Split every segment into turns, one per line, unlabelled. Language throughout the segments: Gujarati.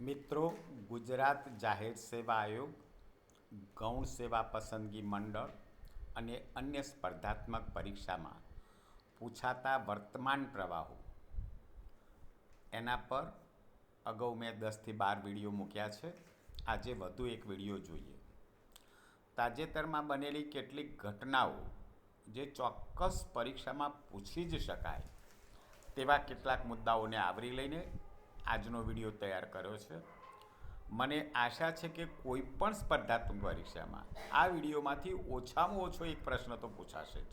મિત્રો, ગુજરાત જાહેર સેવા આયોગ, ગૌણ સેવા પસંદગી મંડળ અને અન્ય સ્પર્ધાત્મક પરીક્ષામાં પૂછાતા વર્તમાન પ્રવાહો. એના પર અગાઉ મેં દસથી બાર વીડિયો મૂક્યા છે. આજે વધુ એક વીડિયો જોઈએ. તાજેતરમાં બનેલી કેટલીક ઘટનાઓ જે ચોક્કસ પરીક્ષામાં પૂછી જ શકાય તેવા કેટલાક મુદ્દાઓને આવરી લઈને આજનો વીડિયો તૈયાર કર્યો છે. મને આશા છે કે કોઈ પણ સ્પર્ધાત્મક પરીક્ષામાં આ વિડીયોમાંથી ઓછામાં ઓછો એક પ્રશ્ન તો પૂછાશે જ.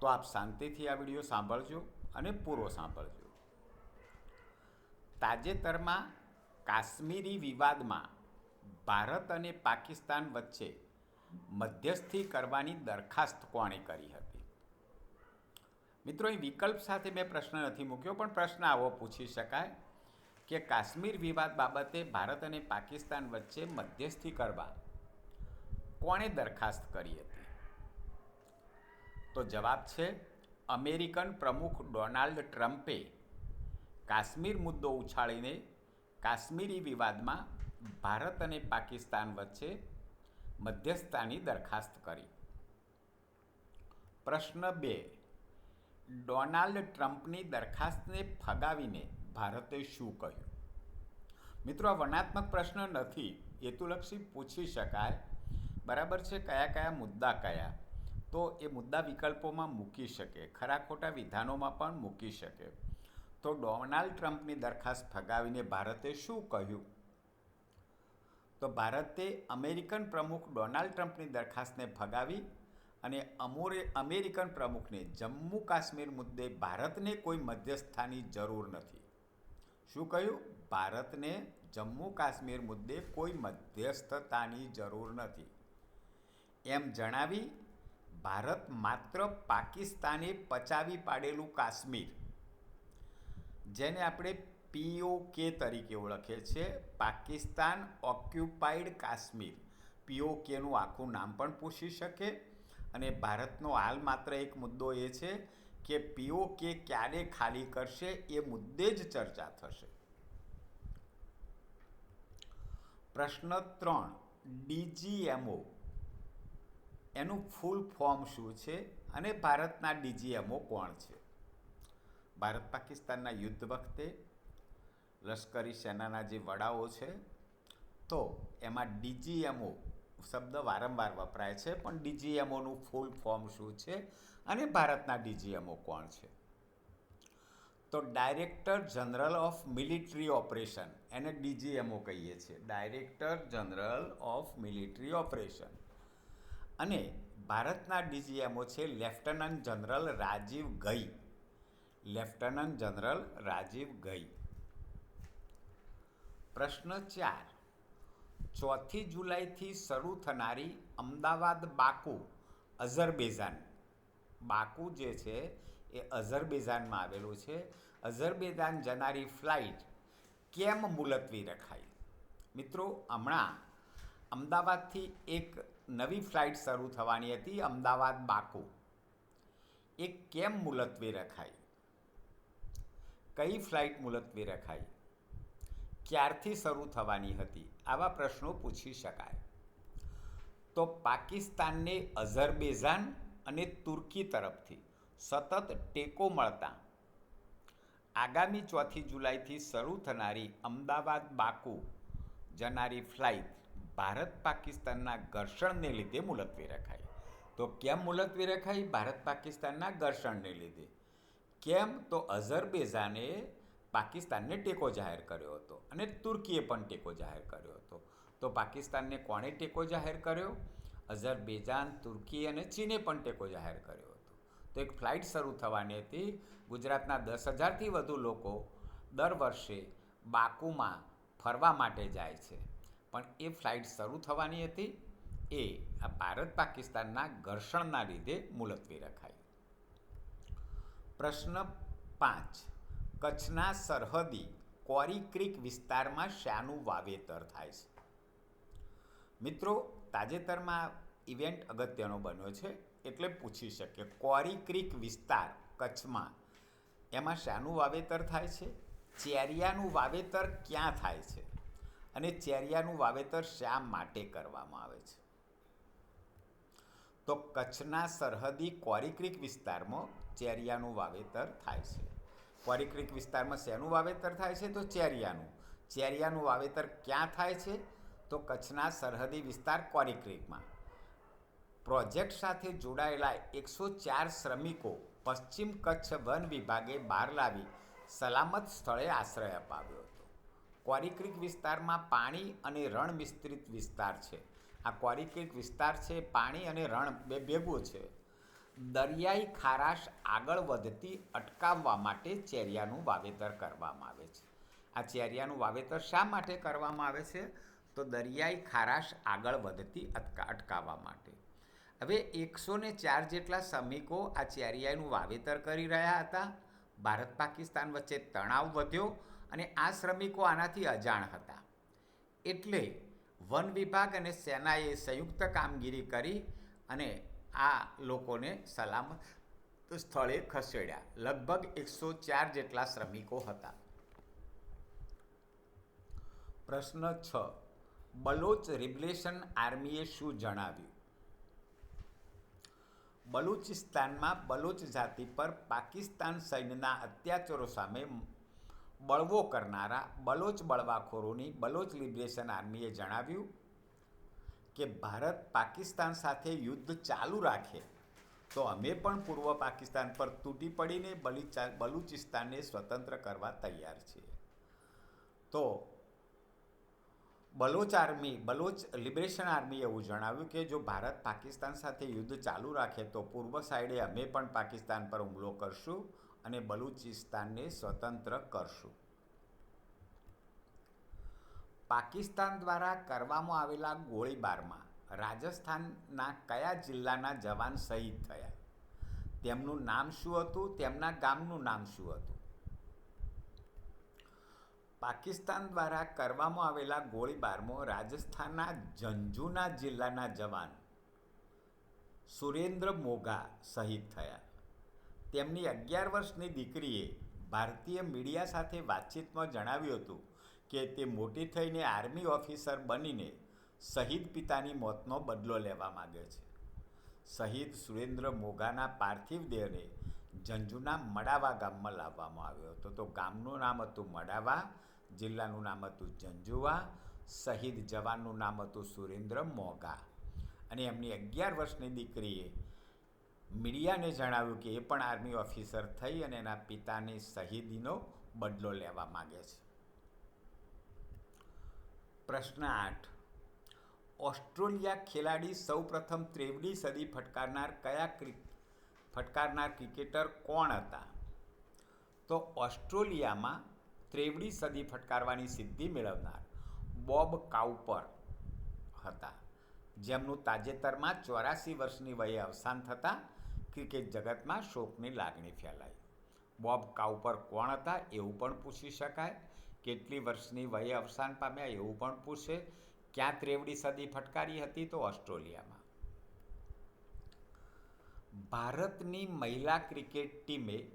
તો આપ શાંતિથી આ વીડિયો સાંભળજો અને પૂરો સાંભળજો. તાજેતરમાં કાશ્મીરી વિવાદમાં ભારત અને પાકિસ્તાન વચ્ચે મધ્યસ્થી કરવાની દરખાસ્ત કોણે કરી હતી? મિત્રો, અહીં વિકલ્પ સાથે મેં પ્રશ્ન નથી મૂક્યો, પણ પ્રશ્ન આવો પૂછી શકાય કે કાશ્મીર વિવાદ બાબતે ભારત અને પાકિસ્તાન વચ્ચે મધ્યસ્થી કરવા કોણે દરખાસ્ત કરી હતી? તો જવાબ છે, અમેરિકન પ્રમુખ ડોનાલ્ડ ટ્રમ્પે કાશ્મીર મુદ્દો ઉછાળીને કાશ્મીરી વિવાદમાં ભારત અને પાકિસ્તાન વચ્ચે મધ્યસ્થાની દરખાસ્ત કરી. પ્રશ્ન બે. ડોનાલ્ડ ટ્રમ્પની દરખાસ્તને ફગાવીને ભારતે શું કહ્યું? મિત્રો, આ વર્ણાત્મક પ્રશ્ન નથી, હેતુલક્ષી પૂછી શકાય. બરાબર છે કયા કયા મુદ્દા કયા? તો એ મુદ્દા વિકલ્પોમાં મૂકી શકે, ખરા ખોટા વિધાનોમાં પણ મૂકી શકે. તો ડોનાલ્ડ ટ્રમ્પની દરખાસ્ત ફગાવીને ભારતે શું કહ્યું? તો ભારતે અમેરિકન પ્રમુખ ડોનાલ્ડ ટ્રમ્પની દરખાસ્તને ફગાવી અને અમોરે અમેરિકન પ્રમુખને જમ્મુ કાશ્મીર મુદ્દે ભારતને કોઈ મધ્યસ્થાની જરૂર નથી. શું કહ્યું? ભારતને જમ્મુ કાશ્મીર મુદ્દે કોઈ મધ્યસ્થતાની જરૂર નથી. એમ જણાવી ભારત માત્ર પાકિસ્તાને પચાવી પાડેલું કાશ્મીર, જેને આપણે પીઓકે તરીકે ઓળખે છે, પાકિસ્તાન ઓક્યુપાઈડ કાશ્મીર. પીઓકેનું આખું નામ પણ પૂછી શકે. અને ભારતનો હાલ માત્ર એક મુદ્દો એ છે કે પીઓકે ક્યારે ખાલી કરશે એ મુદ્દે જ ચર્ચા થશે. પ્રશ્ન ત્રણ ડીજીએમઓ એનું ફૂલ ફોર્મ શું છે અને ભારતના ડીજીએમઓ કોણ છે? ભારત પાકિસ્તાનના યુદ્ધ વખતે લશ્કરી સેનાના જે વડાઓ છે, તો એમાં ડીજીએમઓ શબ્દ વારંવાર વપરાય છે, પણ ડીજીએમઓનું ફૂલ ફોર્મ શું છે અને ભારતના ડીજીએમઓ કોણ છે? તો director general of military operation એને ડીજીએમઓ કહીએ છીએ. Director general of military operation અને ભારતના ડીજીએમઓ છે લેફ્ટનન્ટ જનરલ રાજીવ ગઈ લેફ્ટનન્ટ જનરલ રાજીવ ગઈ પ્રશ્ન ચાર. ચોથી જુલાઈથી શરૂ થનારી અમદાવાદ બાકુ અઝરબેઝાન બાકુ જે છે એ અઝરબેઝાનમાં આવેલું છે. અઝરબેજાન જનારી ફ્લાઇટ કેમ મુલતવી રખાઈ? મિત્રો, હમણાં અમદાવાદથી એક નવી ફ્લાઇટ શરૂ થવાની હતી અમદાવાદ બાકુ. એ કેમ મુલતવી રખાઈ? કઈ ફ્લાઇટ મુલતવી રખાઈ? ક્યારથી શરૂ થવાની હતી? આવા પ્રશ્નો પૂછી શકાય. તો પાકિસ્તાનને અઝરબેઝાન અને તુર્કી તરફથી સતત ટેકો મળતા. આગામી ચોથી જુલાઈથી શરૂ થનારી અમદાવાદ બાકુ જનારી ફ્લાઇટ ભારત પાકિસ્તાનના ઘર્ષણને લીધે મુલતવી રખાઈ. તો કેમ મુલતવી રખાઈ? ભારત પાકિસ્તાનના ઘર્ષણને લીધે. કેમ? તો અઝરબેઝાને પાકિસ્તાનને ટેકો જાહેર કર્યો હતો અને તુર્કીએ પણ ટેકો જાહેર કર્યો હતો. તો પાકિસ્તાનને કોણે ટેકો જાહેર કર્યો? અઝરબેજાન, તુર્કી અને ચીને પણ ટેકો જાહેર કર્યો હતો. તો એક ફ્લાઇટ શરૂ થવાની હતી. ગુજરાતના દસ હજારથી વધુ લોકો દર વર્ષે બાકુમાં ફરવા માટે જાય છે. પણ એ ફ્લાઇટ શરૂ થવાની હતી. એ આ ભારત પાકિસ્તાનના ઘર્ષણના લીધે મુલતવી રખાઈ. પ્રશ્ન પાંચ. કચ્છના સરહદી કોરી ક્રીક વિસ્તારમાં શાનું વાવેતર થાય છે. મિત્રો, તાજેતરમાં ઇવેન્ટ અગત્યનો બન્યો છે એટલે પૂછી શકીએ કોરી ક્રીક વિસ્તાર કચ્છમાં એમાં શાનું વાવેતર થાય છે? ચેરિયાનું વાવેતર ક્યાં થાય છે? અને ચેરિયાનું વાવેતર શા માટે કરવામાં આવે છે? તો કચ્છના સરહદી ક્વોરી ક્રીક વિસ્તારમાં ચેરિયાનું વાવેતર થાય છે. ક્વોરી ક્રીક વિસ્તારમાં શેનું વાવેતર થાય છે? તો ચેરિયાનું. ચેરિયાનું વાવેતર ક્યાં થાય છે? તો કચ્છના સરહદી વિસ્તાર ક્વોરી પ્રોજેક્ટ સાથે જોડાયેલા એકસો ચાર શ્રમિકો પશ્ચિમ કચ્છ વન વિભાગે બહાર લાવી સલામત સ્થળે આશ્રય અપાવ્યો હતો. ક્વોરી વિસ્તારમાં પાણી અને રણ વિસ્તૃત વિસ્તાર છે. આ ક્વોરી વિસ્તાર છે, પાણી અને રણ બે ભેગું છે. દરિયાઈ ખારાશ આગળ વધતી અટકાવવા માટે ચેરિયાનું વાવેતર કરવામાં આવે છે. આ ચેરિયાનું વાવેતર શા માટે કરવામાં આવે છે? તો દરિયાઈ ખારાશ આગળ વધતી અટકા, અટકાવવા માટે. હવે એકસો ને ચાર જેટલા શ્રમિકો આ ચેરિયાનું વાવેતર કરી રહ્યા હતા. ભારત પાકિસ્તાન વચ્ચે તણાવ વધ્યો અને આ શ્રમિકો આનાથી અજાણ હતા. એટલે વન વિભાગ અને સેનાએ સંયુક્ત કામગીરી કરી અને આ લોકોને સલામત સ્થળે ખસેડ્યા. લગભગ એકસો ચાર જેટલા શ્રમિકો હતા. પ્રશ્ન છ. બલોચ રિબલેશન આર્મીએ શું જણાવ્યું? બલુચિસ્તાનમાં બલોચ જાતિ પર પાકિસ્તાન સૈન્યના અત્યાચારો સામે બળવો કરનારા બલોચ બળવાખોરોની બલોચ લિબરેશન આર્મીએ જણાવ્યું કે ભારત પાકિસ્તાન સાથે યુદ્ધ ચાલુ રાખે, તો અમે પણ પૂર્વ પાકિસ્તાન પર તૂટી પડીને બલિચા બલુચિસ્તાનને સ્વતંત્ર કરવા તૈયાર છીએ. તો બલોચ આર્મી, બલોચ લિબરેશન આર્મીએ એવું જણાવ્યું કે જો ભારત પાકિસ્તાન સાથે યુદ્ધ ચાલુ રાખે, તો પૂર્વ સાઈડે અમે પણ પાકિસ્તાન પર હુમલો કરશું અને બલુચિસ્તાનને સ્વતંત્ર કરશું. પાકિસ્તાન દ્વારા કરવામાં આવેલા ગોળીબારમાં રાજસ્થાનના કયા જિલ્લાના જવાન શહીદ થયા? તેમનું નામ શું હતું? તેમના ગામનું નામ શું હતું? પાકિસ્તાન દ્વારા કરવામાં આવેલા ગોળીબારમાં રાજસ્થાનના ઝંઝુના જિલ્લાના જવાન સુરેન્દ્ર મોગા શહીદ થયા. તેમની અગિયાર વર્ષની દીકરીએ ભારતીય મીડિયા સાથે વાતચીતમાં જણાવ્યું હતું કે તે મોટી થઈને આર્મી ઓફિસર બનીને શહીદ પિતાની મોતનો બદલો લેવા માગે છે. શહીદ સુરેન્દ્ર મોઘાના પાર્થિવ દેહને ઝંઝુના મડાવા ગામમાં લાવવામાં આવ્યો હતો. તો ગામનું નામ હતું મડાવા, જિલ્લાનું નામ હતું ઝંઝુવા, શહીદ જવાનનું નામ હતું સુરેન્દ્ર મોઘા અને એમની અગિયાર વર્ષની દીકરીએ મીડિયાને જણાવ્યું કે એ પણ આર્મી ઓફિસર થઈ અને એના પિતાની શહીદીનો બદલો લેવા માગે છે. પ્રશ્ન આઠ. ઓસ્ટ્રેલિયા ખેલાડી સૌપ્રથમ ત્રેવડી સદી ફટકારનાર કયા ક્રિ ફટકારનાર ક્રિકેટર કોણ હતા? તો ઓસ્ટ્રેલિયામાં ત્રેવડી સદી ફટકારવાની સિદ્ધિ મેળવનાર બોબ કાઉપર હતા. જેમનું તાજેતરમાં ચોરાસી વર્ષની વયે અવસાન થતાં ક્રિકેટ જગતમાં શોકની લાગણી ફેલાઈ. બોબ કાઉપર કોણ હતા એવું પણ પૂછી શકાય. કેટલી વર્ષની વયે અવસાન પામ્યા એવું પણ પૂછે. ક્યાં ત્રેવડી સદી ફટકારી હતી તો ઓસ્ટ્રેલિયામાં. ભારતની મહિલા ક્રિકેટ ટીમે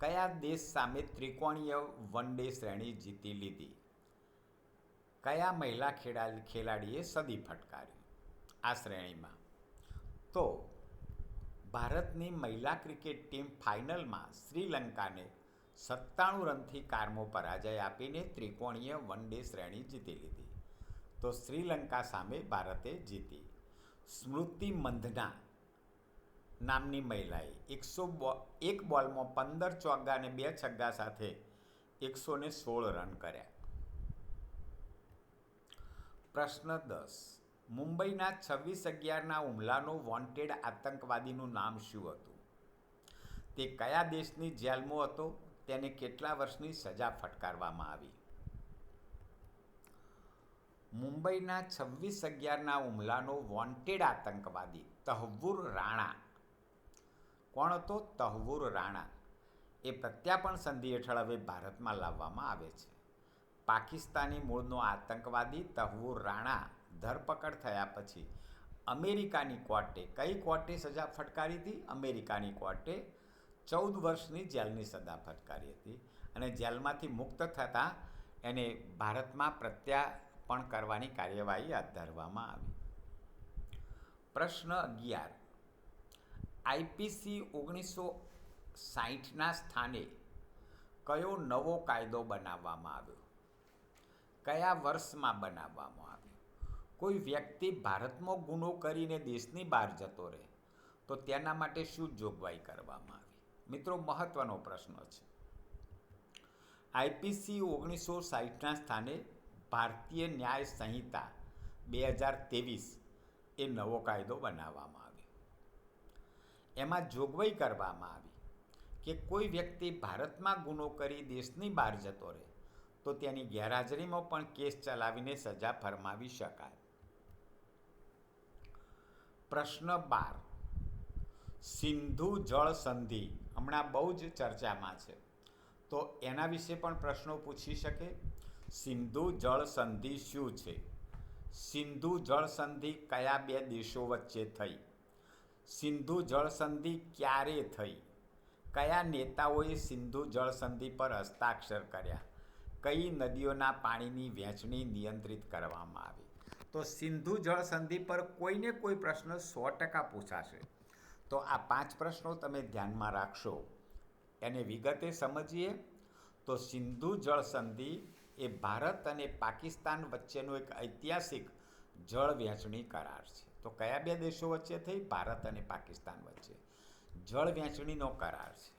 કયા દેશ સામે ત્રિકોણીય વન ડે શ્રેણી જીતી લીધી? કયા મહિલા ખેલાડી ખેલાડીએ સદી ફટકારી આ શ્રેણીમાં? તો ભારતની મહિલા ક્રિકેટ ટીમ ફાઇનલમાં શ્રીલંકાને સત્તાણું રનથી કારમો પરાજય આપીને ત્રિકોણીય વન ડે શ્રેણી જીતી લીધી. તો શ્રીલંકા સામે ભારતે જીતી. સ્મૃતિ મંધના નામની મહિલાએ એકસો એક બોલમાં પંદર ચોગ્ગા અને બે છગ્ગા સાથે એકસો ને સોળ રન કર્યા. પ્રશ્ન દસ. મુંબઈના છવ્વીસ અગિયારના હુમલાનો વોન્ટેડ આતંકવાદીનું નામ શું હતું? તે કયા દેશની જેલમાં હતો? તેને કેટલા વર્ષની સજા ફટકારવામાં આવી? મુંબઈના છવ્વીસ અગિયારના હુમલાનો વોન્ટેડ આતંકવાદી તહવુર રાણા. કોણ હતો તહવુર રાણા? એ પ્રત્યાપણ સંધિ હેઠળ હવે ભારતમાં લાવવામાં આવે છે. પાકિસ્તાની મૂળનો આતંકવાદી તહવુર રાણા ધરપકડ થયા પછી અમેરિકાની કોર્ટે કઈ કોર્ટે સજા ફટકારી હતી? અમેરિકાની કોર્ટે ચૌદ વર્ષની જેલની સજા ફટકારી હતી અને જેલમાંથી મુક્ત થતાં એને ભારતમાં પ્રત્યાર્પણ કરવાની કાર્યવાહી હાથ ધરવામાં આવી. પ્રશ્ન અગિયાર. આઈપીસી ઓગણીસો સાહીઠના સ્થાને કયો નવો કાયદો બનાવવામાં આવ્યો? કયા વર્ષમાં બનાવવામાં આવ્યો? કોઈ વ્યક્તિ ભારતમાં ગુનો કરીને દેશની બહાર જતો રહે તો તેના માટે શું જોગવાઈ કરવામાં આવી? મિત્રો, મહત્વનો પ્રશ્ન છે. આઈપીસી ઓગણીસો સાહીઠના સ્થાને ભારતીય ન્યાય સંહિતા બે હજાર ત્રેવીસ એ નવો કાયદો બનાવવામાં આવ્યો. એમાં જોગવાઈ કરવામાં આવી કે કોઈ વ્યક્તિ ભારતમાં ગુનો કરી દેશની બહાર જતો રહે, તો તેની ગેરહાજરીમાં પણ કેસ ચલાવીને સજા ફરમાવી શકાય. પ્રશ્ન બાર. સિંધુ જળ સંધિ હમણાં બહુ જ ચર્ચામાં છે. તો એના વિશે પણ પ્રશ્નો પૂછી શકે. સિંધુ જળ સંધિ શું છે? સિંધુ જળ સંધિ કયા બે દેશો વચ્ચે થઈ? સિંધુ જળ સંધિ ક્યારે થઈ? કયા નેતાઓએ સિંધુ જળ સંધિ પર હસ્તાક્ષર કર્યા? કઈ નદીઓના પાણીની વહેંચણી નિયંત્રિત કરવામાં આવી? તો સિંધુ જળ સંધિ પર કોઈને કોઈ પ્રશ્ન સો ટકા પૂછાશે. તો આ પાંચ પ્રશ્નો તમે ધ્યાનમાં રાખશો. એને વિગતે સમજીએ. તો સિંધુ જળ સંધિ એ ભારત અને પાકિસ્તાન વચ્ચેનો એક ઐતિહાસિક જળ વહેંચણી કરાર છે. તો કયા બે દેશો વચ્ચે થઈ? ભારત અને પાકિસ્તાન વચ્ચે. જળ વહેંચણીનો કરાર છે.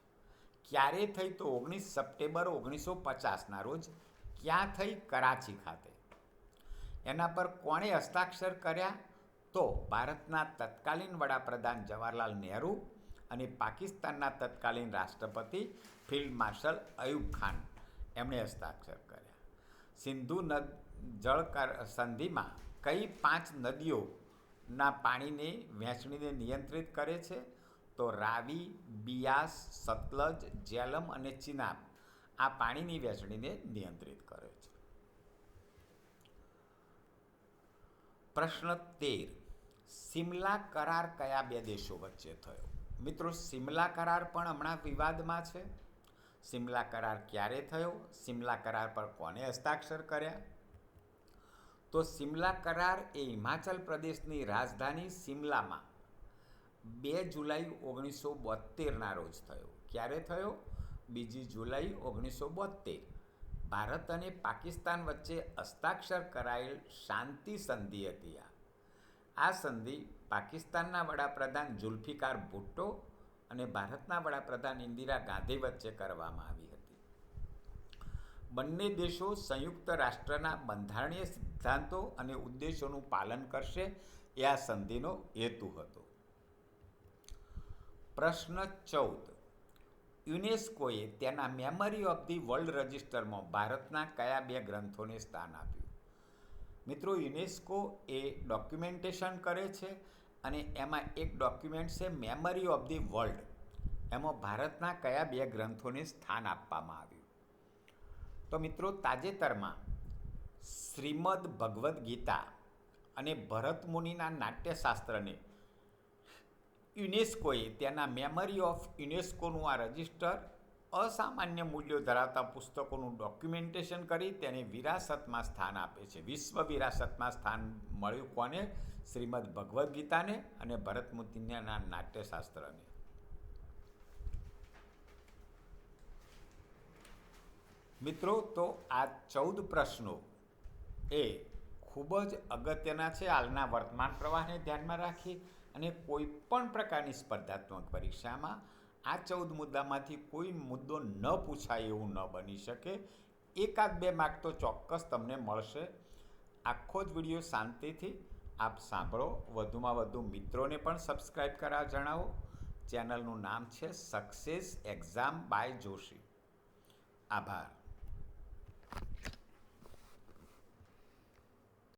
ક્યારે થઈ તો ઓગણીસ સપ્ટેમ્બર ઓગણીસો પચાસના રોજ? ક્યાં થઈ? કરાચી ખાતે. એના પર કોણે હસ્તાક્ષર કર્યા? તો ભારતના તત્કાલીન વડાપ્રધાન જવાહરલાલ નહેરુ અને પાકિસ્તાનના તત્કાલીન રાષ્ટ્રપતિ ફિલ્ડ માર્શલ અયુબ ખાન એમણે હસ્તાક્ષર કર્યા. સિંધુ નદ જળ સંધિમાં કઈ પાંચ નદીઓના પાણીની વહેંચણીને નિયંત્રિત કરે છે? તો રાવી, બિયાસ, સતલજ, જેલમ અને ચિનાબ આ પાણીની વહેંચણીને નિયંત્રિત કરે છે. પ્રશ્ન તેર. સિમલા કરાર કયા બે દેશો વચ્ચે થયો? મિત્રો, સિમલા કરાર પણ હમણાં વિવાદમાં છે. સિમલા કરાર ક્યારે થયો? સિમલા કરાર પર કોને હસ્તાક્ષર કર્યા? તો સિમલા કરાર એ હિમાચલ પ્રદેશની રાજધાની સિમલામાં બે જુલાઈ ઓગણીસો બોતેરના રોજ થયો. ક્યારે થયો? બીજી જુલાઈ ઓગણીસો બોતેર ભારત અને પાકિસ્તાન વચ્ચે હસ્તાક્ષર કરાયેલ શાંતિ સંધિ હતી આ. આ સંધિ પાકિસ્તાનના વડાપ્રધાન જુલ્ફિકાર ભુટ્ટો અને ભારતના વડાપ્રધાન ઇન્દિરા ગાંધી વચ્ચે કરવામાં આવી હતી. બંને દેશો સંયુક્ત રાષ્ટ્રના બંધારણીય સિદ્ધાંતો અને ઉદ્દેશોનું પાલન કરશે એ આ સંધિનો હેતુ હતો. પ્રશ્ન ચૌદ. યુનેસ્કોએ તેના મેમરી ઓફ ધી વર્લ્ડ રજિસ્ટરમાં ભારતના કયા બે ગ્રંથોને સ્થાન આપ્યું? મિત્રો યુનેસ્કો એ ડોક્યુમેન્ટેશન કરે છે અને એમાં એક ડોક્યુમેન્ટ છે મેમરી ઓફ ધી વર્લ્ડ એમાં ભારતના કયા બે ગ્રંથોને સ્થાન આપવામાં આવ્યું? તો મિત્રો, તાજેતરમાં શ્રીમદ ભગવદ્ ગીતા અને ભરત મુનિના નાટ્યશાસ્ત્રને યુનેસ્કોએ તેના મેમરી ઓફ યુનેસ્કોનું આ રજિસ્ટર અસામાન્ય મૂલ્યો ધરાવતા પુસ્તકોનું ડોક્યુમેન્ટેશન કરી તેને વિરાસતમાં સ્થાન આપે છે. વિશ્વ વિરાસતમાં સ્થાન મળ્યું કોને? શ્રીમદ ભગવદ્ ગીતાને અને ભરતમુતિના નાટ્યશાસ્ત્રને. મિત્રો, તો આ ચૌદ પ્રશ્નો એ ખૂબ જ અગત્યના છે. હાલના વર્તમાન પ્રવાહને ધ્યાનમાં રાખી અને કોઈ પણ પ્રકારની સ્પર્ધાત્મક પરીક્ષામાં આ ચૌદ મુદ્દામાંથી કોઈ મુદ્દો ન પૂછાય એવું ન બની શકે. એકાદ બે માર્ક તો ચોક્કસ તમને મળશે. આખો જ વીડિયો શાંતિથી આપ સાંભળો. વધુમાં વધુ મિત્રોને પણ સબસ્ક્રાઈબ કરાવ જણાવો. ચેનલનું નામ છે સક્સેસ એક્ઝામ બાય જોશી આભાર.